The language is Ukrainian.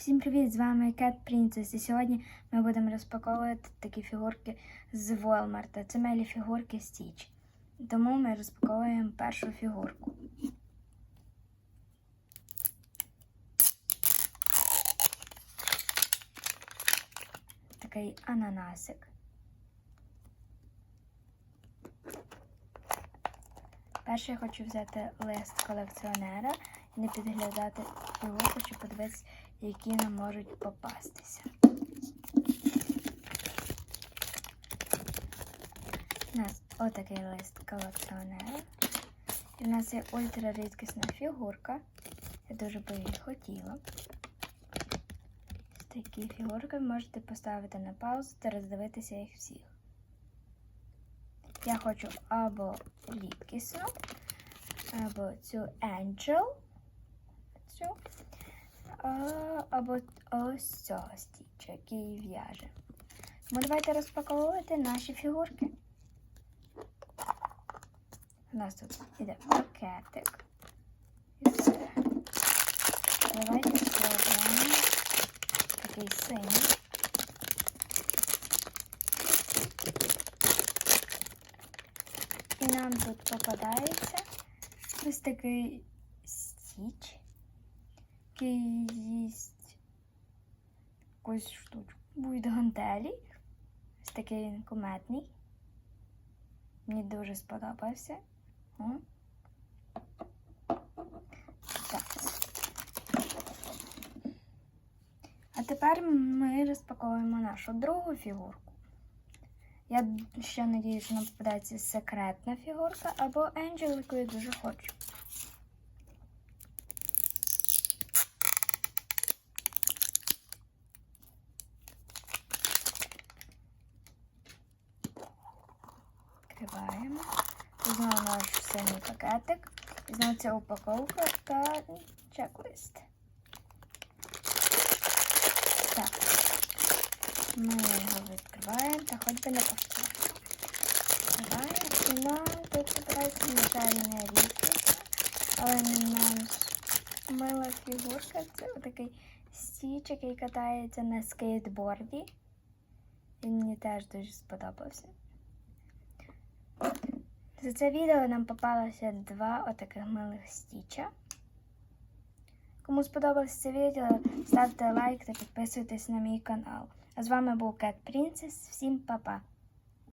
Всім привіт! З вами Cat Princess. І сьогодні ми будемо розпаковувати такі фігурки з Walmart. Це милі фігурки Stitch. Тому ми розпаковуємо першу фігурку. Такий ананасик. Перше я хочу взяти лист колекціонера і не підглядати фігурку, щоб подивитися, які нам можуть попастися. У нас отакий лист колекціонера. І в нас є ультрарідкісна фігурка. Я дуже би її хотіла. Такі фігурки ви можете поставити на паузу та роздивитися їх всіх. Я хочу або рідкісну, або цю Angel, цю, або ось цього стіча, який в'яже. Тому давайте розпаковувати наші фігурки. У нас тут іде пакетик. І все. Давайте спробуємо такий синій. І нам тут попадається ось такий стіч, який їсть якусь штучку. Будуть гантелі. Ось такий він куметний. Мені дуже сподобався. Так. А тепер ми розпаковуємо нашу другу фігурку. Я ще надію, що нам попадається секретна фігурка або Енджел, яку я дуже хочу. Відкриваємо. Знову наш синій пакетик. Знову ця упаковка та чек-лист. Так. Ми його відкриваємо та хоч би не повторюємо. І нам тут попадається, на жаль, не рідкість, але менш мила фігурка. Це отакий стіч, який катається на скейтборді. Він мені теж дуже сподобався. За це відео нам попалося два отаких милих стіча. Кому сподобалось це відео, ставте лайк та підписуйтесь на мій канал. А з вами був Кет Принцес. Всім па-па!